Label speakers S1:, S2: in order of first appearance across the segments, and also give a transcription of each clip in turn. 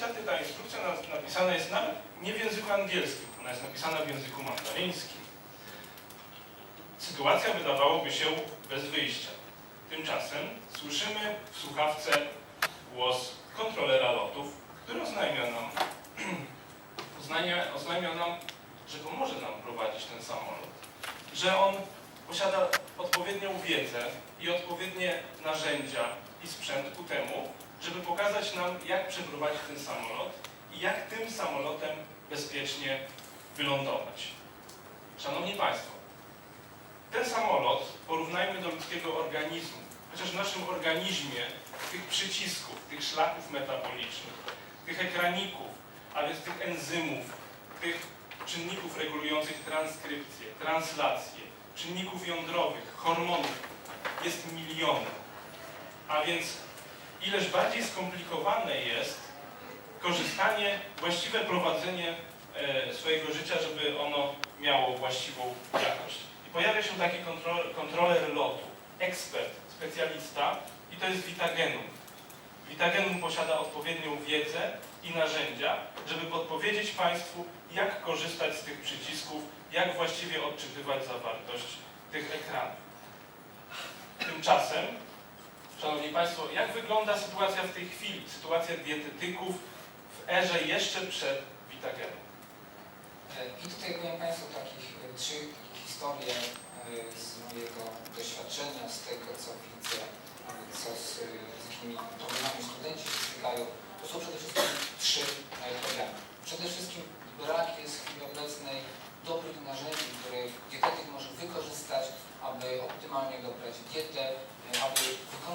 S1: niestety ta instrukcja na- napisana jest nawet nie w języku angielskim, ona jest napisana w języku mandaryńskim. Sytuacja wydawałoby się bez wyjścia. Tymczasem słyszymy w słuchawce głos kontrolera lotów, który oznajmia nam, oznajmia, oznajmia nam, że pomoże nam prowadzić ten samolot, że on posiada odpowiednią wiedzę i odpowiednie narzędzia i sprzęt ku temu, żeby pokazać nam, jak przeprowadzić ten samolot i jak tym samolotem bezpiecznie wylądować. Szanowni Państwo, ten samolot porównajmy do ludzkiego organizmu. Chociaż w naszym organizmie tych przycisków, tych szlaków metabolicznych, tych ekraników, a więc tych enzymów, tych czynników regulujących transkrypcję, translację, czynników jądrowych, hormonów jest miliony. A więc ileż bardziej skomplikowane jest korzystanie, właściwe prowadzenie e, swojego życia, żeby ono miało właściwą jakość. I pojawia się taki kontroler, kontroler lotu, ekspert, specjalista i to jest Vitagenum. Vitagenum posiada odpowiednią wiedzę i narzędzia, żeby podpowiedzieć Państwu, jak korzystać z tych przycisków, jak właściwie odczytywać zawartość tych ekranów. Tymczasem, Szanowni Państwo, jak wygląda sytuacja w tej chwili? Sytuacja dietetyków w erze jeszcze przed Vitagenem.
S2: I tutaj powiem Państwu takich trzy historie e, z mojego doświadczenia, z tego co widzę, co z, e, z jakimi problemami studenci się stykają. To są przede wszystkim trzy e, problemy. Przede wszystkim brak jest w chwili obecnej dobrych narzędzi, które dietetyk może wykorzystać, aby optymalnie dobrać dietę, aby naprawdę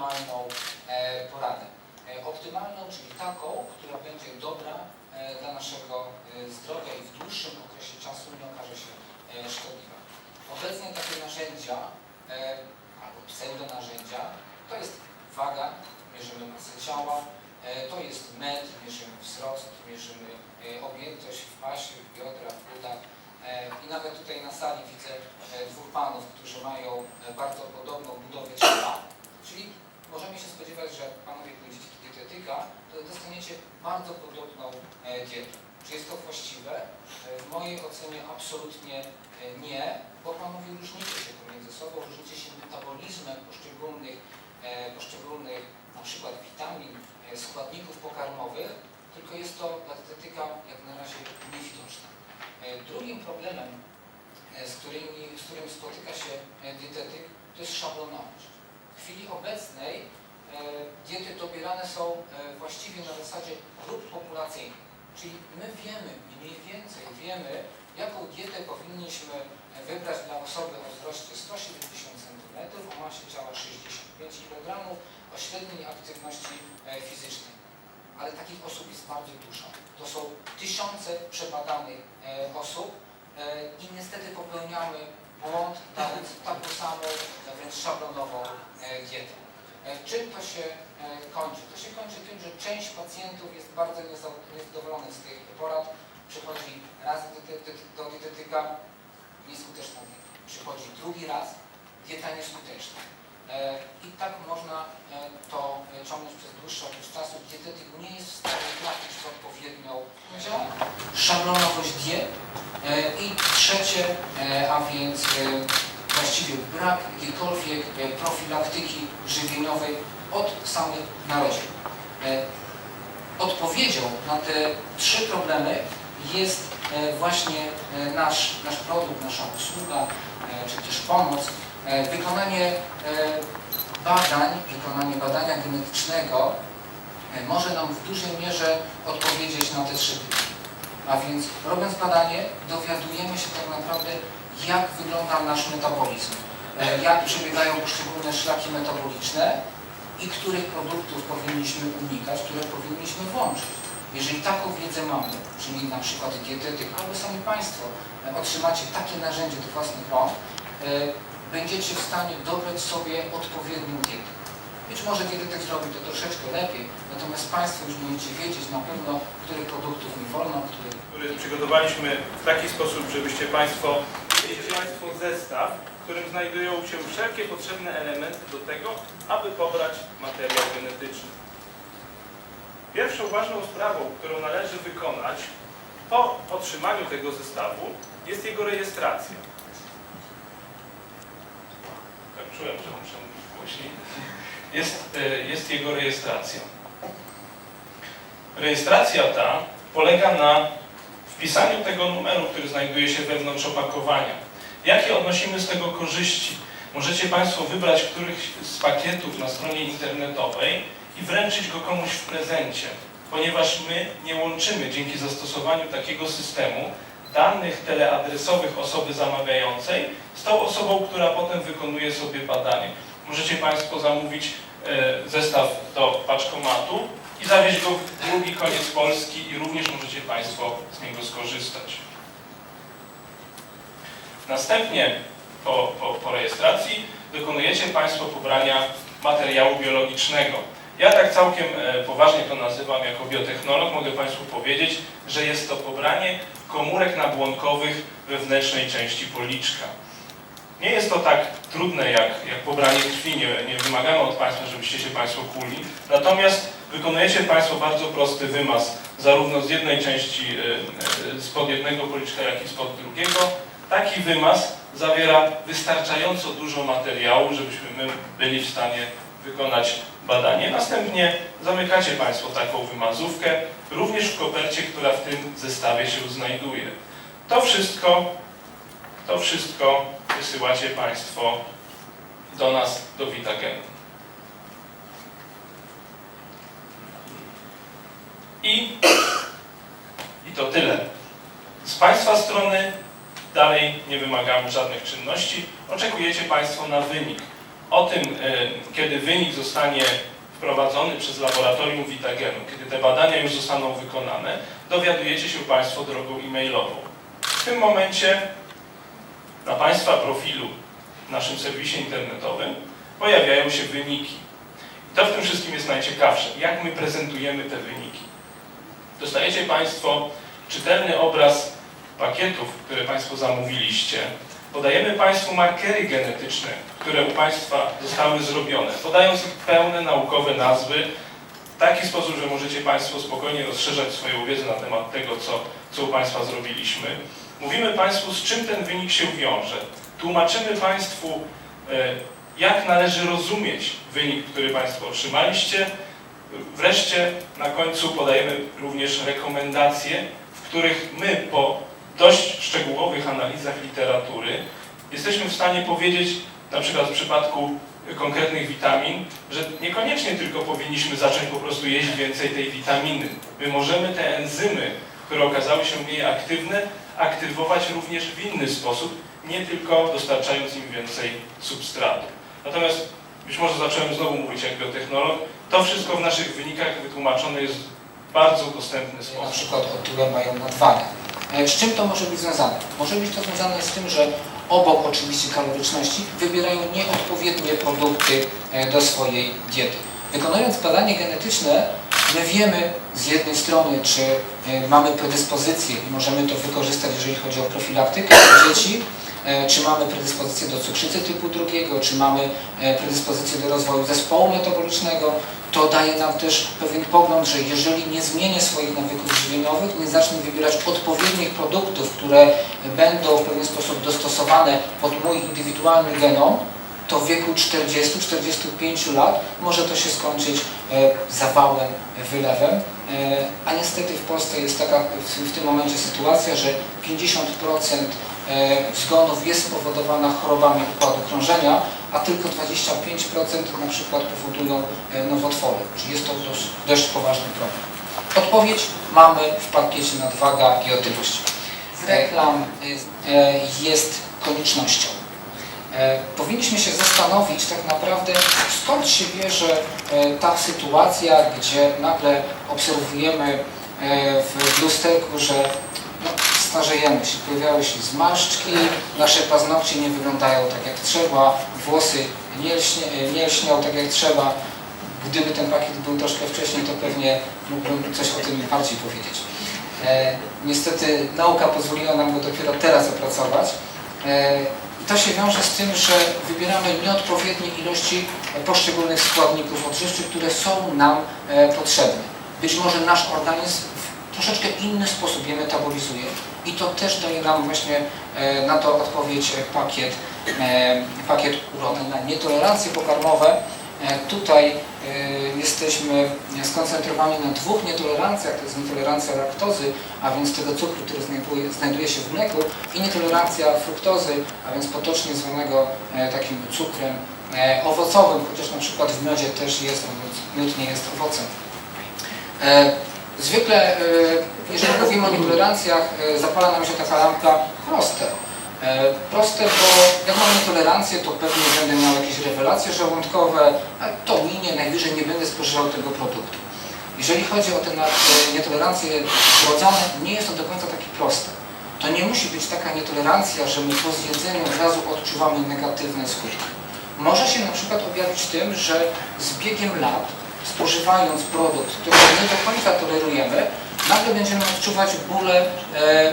S2: optymalną e, poradę. E, Optymalną, czyli taką, która będzie dobra e, dla naszego zdrowia i w dłuższym okresie czasu nie okaże się szkodliwa. Obecnie takie narzędzia albo pseudonarzędzia to jest waga, mierzymy masę ciała, to jest med, mierzymy wzrost, mierzymy objętość w pasie, w biodrach, w udach. I nawet tutaj na sali widzę dwóch panów, którzy mają bardzo podobną budowę ciała, czyli możemy się spodziewać, że panowie pójdziecie do dietetyka, to dostaniecie bardzo podobną e, dietę. Czy jest to właściwe? E, W mojej ocenie absolutnie e, nie, bo panowie różnicie się pomiędzy sobą, różnicie się metabolizmem poszczególnych, poszczególnych na przykład witamin, składników pokarmowych, tylko jest to dla dietetyka jak na razie niewidoczne. Drugim problemem, z, którymi, z którym spotyka się dietetyk, to jest szablonowość. W chwili obecnej e, diety dobierane są e, właściwie na zasadzie grup populacyjnych. Czyli my wiemy, mniej więcej wiemy, jaką dietę powinniśmy e, wybrać dla osoby o wzroście 170 cm, o masie ciała 65 kg, o średniej aktywności fizycznej. Ale takich osób jest bardzo dużo. To są tysiące przebadanych osób i niestety popełniamy błąd, dając taką samą, e, wręcz szablonową e, dietę. E, Czym to się e, kończy? To się kończy tym, że część pacjentów jest bardzo nieza- niezadowolonych z tych porad, przychodzi raz do, do dietetyka, nieskuteczna dieta. Przychodzi drugi raz, dieta nieskuteczna. E, I tak można e, to e, ciągnąć przez dłuższy okres czasu. Dietetyk nie jest w stanie trafić w odpowiednią. Szablonowość diet. I trzecie, a więc właściwie brak jakiejkolwiek profilaktyki żywieniowej od samych narodzin. Odpowiedzią na te trzy problemy jest właśnie nasz, nasz produkt, nasza usługa, czy też pomoc, wykonanie e, badań, wykonanie badania genetycznego e, może nam w dużej mierze odpowiedzieć na te trzy pytania. A więc robiąc badanie dowiadujemy się tak naprawdę jak wygląda nasz metabolizm, e, jak przebiegają poszczególne szlaki metaboliczne i których produktów powinniśmy unikać, które powinniśmy włączyć. Jeżeli taką wiedzę mamy, czyli na przykład dietetyk albo sami Państwo e, otrzymacie takie narzędzie do własnych rąk, e, będziecie w stanie dobrać sobie odpowiednią dietę. Być może dietetyk zrobi to troszeczkę lepiej, natomiast Państwo już będziecie wiedzieć na pewno, których produktów nie wolno, których
S1: który przygotowaliśmy w taki sposób, żebyście Państwo mieli Państwo zestaw, w którym znajdują się wszelkie potrzebne elementy do tego, aby pobrać materiał genetyczny. Pierwszą ważną sprawą, którą należy wykonać po otrzymaniu tego zestawu jest jego rejestracja. Muszę mówić głośniej. Jest, e, jest jego rejestracja. Rejestracja ta polega na wpisaniu tego numeru, który znajduje się wewnątrz opakowania. Jakie odnosimy z tego korzyści? Możecie Państwo wybrać któryś z pakietów na stronie internetowej i wręczyć go komuś w prezencie, ponieważ my nie łączymy dzięki zastosowaniu takiego systemu danych teleadresowych osoby zamawiającej z tą osobą, która potem wykonuje sobie badanie. Możecie Państwo zamówić e, zestaw do paczkomatu i zawieźć go w drugi koniec Polski i również możecie Państwo z niego skorzystać. Następnie po, po, po rejestracji dokonujecie Państwo pobrania materiału biologicznego. Ja tak całkiem e, poważnie to nazywam jako biotechnolog. Mogę Państwu powiedzieć, że jest to pobranie komórek nabłonkowych wewnętrznej części policzka. Nie jest to tak trudne jak, jak pobranie krwi, nie, nie wymagamy od Państwa, żebyście się Państwo kuli. Natomiast wykonujecie Państwo bardzo prosty wymaz, zarówno z jednej części, e, e, spod jednego policzka, jak i spod drugiego. Taki wymaz zawiera wystarczająco dużo materiału, żebyśmy my byli w stanie wykonać badanie. Następnie zamykacie Państwo taką wymazówkę, również w kopercie, która w tym zestawie się znajduje. To wszystko, to wszystko wysyłacie Państwo do nas, do Vitagenu. I, I to tyle. Z Państwa strony dalej nie wymagamy żadnych czynności. Oczekujecie Państwo na wynik. O tym, e, kiedy wynik zostanie wprowadzony przez laboratorium Vitagenu, kiedy te badania już zostaną wykonane, dowiadujecie się Państwo drogą e-mailową. W tym momencie na Państwa profilu w naszym serwisie internetowym pojawiają się wyniki. I to w tym wszystkim jest najciekawsze, jak my prezentujemy te wyniki. Dostajecie Państwo czytelny obraz pakietów, które Państwo zamówiliście. Podajemy Państwu markery genetyczne, które u Państwa zostały zrobione, podając ich pełne naukowe nazwy w taki sposób, że możecie Państwo spokojnie rozszerzać swoją wiedzę na temat tego, co, co u Państwa zrobiliśmy. Mówimy Państwu, z czym ten wynik się wiąże. Tłumaczymy Państwu, e, jak należy rozumieć wynik, który Państwo otrzymaliście. Wreszcie na końcu podajemy również rekomendacje, w których my po dość szczegółowych analizach literatury jesteśmy w stanie powiedzieć, na przykład w przypadku konkretnych witamin, że niekoniecznie tylko powinniśmy zacząć po prostu jeść więcej tej witaminy. My możemy te enzymy, które okazały się mniej aktywne, aktywować również w inny sposób, nie tylko dostarczając im więcej substratu. Natomiast być może zacząłem znowu mówić jak biotechnolog, to wszystko w naszych wynikach wytłumaczone jest w bardzo dostępny
S2: na
S1: sposób.
S2: przykład o tyle mają nadwagę. E, Z czym to może być związane? Może być to związane z tym, że obok oczywiście kaloryczności wybierają nieodpowiednie produkty e, do swojej diety. Wykonując badanie genetyczne, my wiemy z jednej strony, czy e, mamy predyspozycję i możemy to wykorzystać, jeżeli chodzi o profilaktykę dzieci, czy mamy predyspozycję do cukrzycy typu drugiego, czy mamy predyspozycję do rozwoju zespołu metabolicznego, to daje nam też pewien pogląd, że jeżeli nie zmienię swoich nawyków żywieniowych, nie zacznę wybierać odpowiednich produktów, które będą w pewien sposób dostosowane pod mój indywidualny genom, to w wieku 40-45 lat może to się skończyć e, zawałem, wylewem. E, a niestety w Polsce jest taka w, tym momencie sytuacja, że 50% e, zgonów jest spowodowana chorobami układu krążenia, a tylko 25% na przykład powodują e, nowotwory. Czyli jest to dość, dość poważny problem. Odpowiedź mamy w pakiecie nadwaga i otyłość. Z reklam e, jest koniecznością. E, Powinniśmy się zastanowić tak naprawdę skąd się bierze e, ta sytuacja, gdzie nagle obserwujemy e, w lusterku, że no, starzejemy się, pojawiały się zmarszczki, nasze paznokcie nie wyglądają tak jak trzeba, włosy nie, lśnie, nie lśnią tak jak trzeba. Gdyby ten pakiet był troszkę wcześniej, to pewnie mógłbym coś o tym bardziej powiedzieć. E, niestety nauka pozwoliła nam go dopiero teraz opracować. E, to się wiąże z tym, że wybieramy nieodpowiednie ilości poszczególnych składników odżywczych, które są nam e, potrzebne. być może nasz organizm w troszeczkę inny sposób je metabolizuje i to też daje nam właśnie e, na to odpowiedź e, pakiet, e, pakiet urody na nietolerancje pokarmowe. Tutaj jesteśmy skoncentrowani na dwóch nietolerancjach, to jest nietolerancja laktozy, a więc tego cukru, który znajduje, się w mleku i nietolerancja fruktozy, a więc potocznie zwanego takim cukrem owocowym, chociaż na przykład w miodzie też jest, no, miód nie jest owocem. Zwykle, e, jeżeli mówimy o nietolerancjach, e, zapala nam się taka lampka proste. E, Proste, bo jak mam nietolerancję, to pewnie będę miał jakieś rewelacje żołądkowe, a to minie, najwyżej nie będę spożywał tego produktu. Jeżeli chodzi o te nietolerancje wrodzone, nie jest to do końca takie proste. To nie musi być taka nietolerancja, że my po zjedzeniu od razu odczuwamy negatywne skutki. Może się na przykład objawić tym, że z biegiem lat, spożywając produkt, który nie do końca tolerujemy, nagle będziemy odczuwać bóle e,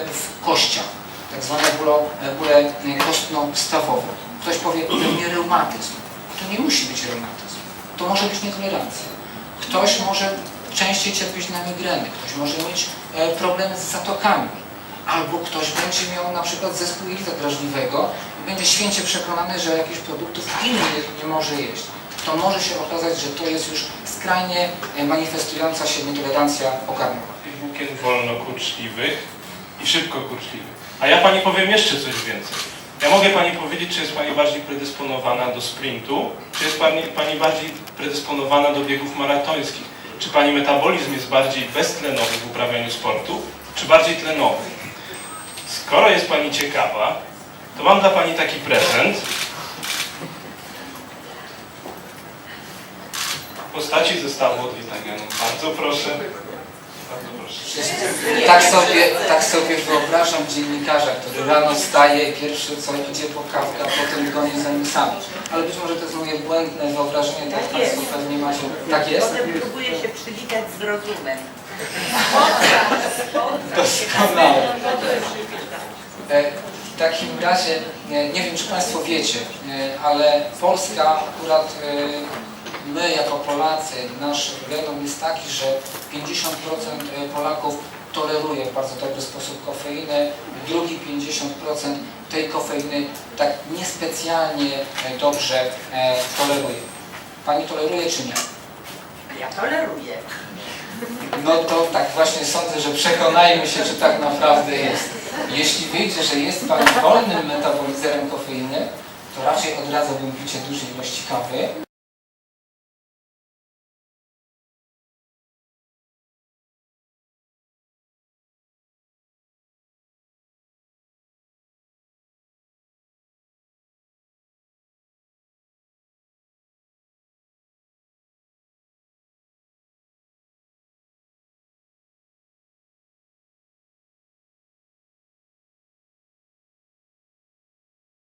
S2: w kościach, tak zwane bóle, e, bóle e, kostno-stawowe. Ktoś powie, pewnie reumatyzm. To nie musi być reumatyzm. To może być nietolerancja. Ktoś może częściej cierpieć na migreny, ktoś może mieć e, problemy z zatokami, albo ktoś będzie miał na przykład zespół jelita drażliwego i będzie święcie przekonany, że jakichś produktów innych nie może jeść. To może się okazać, że to jest już skrajnie e, manifestująca się nietolerancja pokarmowa.
S1: Włókien wolno kurczliwych i szybko kurczliwych. A ja Pani powiem jeszcze coś więcej. Ja mogę Pani powiedzieć, czy jest Pani bardziej predysponowana do sprintu, czy jest Pani, pani bardziej predysponowana do biegów maratońskich. Czy Pani metabolizm jest bardziej beztlenowy w uprawianiu sportu, czy bardziej tlenowy. Skoro jest Pani ciekawa, to mam dla Pani taki prezent. Postaci zestawu od Witagenu. Bardzo proszę. Bardzo proszę.
S2: Tak sobie, tak sobie wyobrażam dziennikarza, który rano wstaje i pierwszy co idzie po kawkę, a potem goni za newsami. Ale być może to jest moje błędne wyobrażenie, tak
S3: Tak
S2: Państwo
S3: jest.
S2: pewnie macie. Tak jest?
S3: Potem próbuje się przywitać z rozumem.
S2: Doskonale. E, W takim razie, nie, nie wiem czy Państwo wiecie, e, ale Polska akurat e, my jako Polacy, nasz genom jest taki, że 50% Polaków toleruje w bardzo dobry sposób kofeinę, drugi 50% tej kofeiny tak niespecjalnie dobrze e, toleruje. Pani toleruje czy nie?
S3: Ja toleruję.
S2: No to tak właśnie sądzę, że przekonajmy się, czy tak naprawdę jest. Jeśli wyjdzie, że jest Pan wolnym metabolizerem kofeiny, to raczej odradzałbym picie dużej ilości kawy,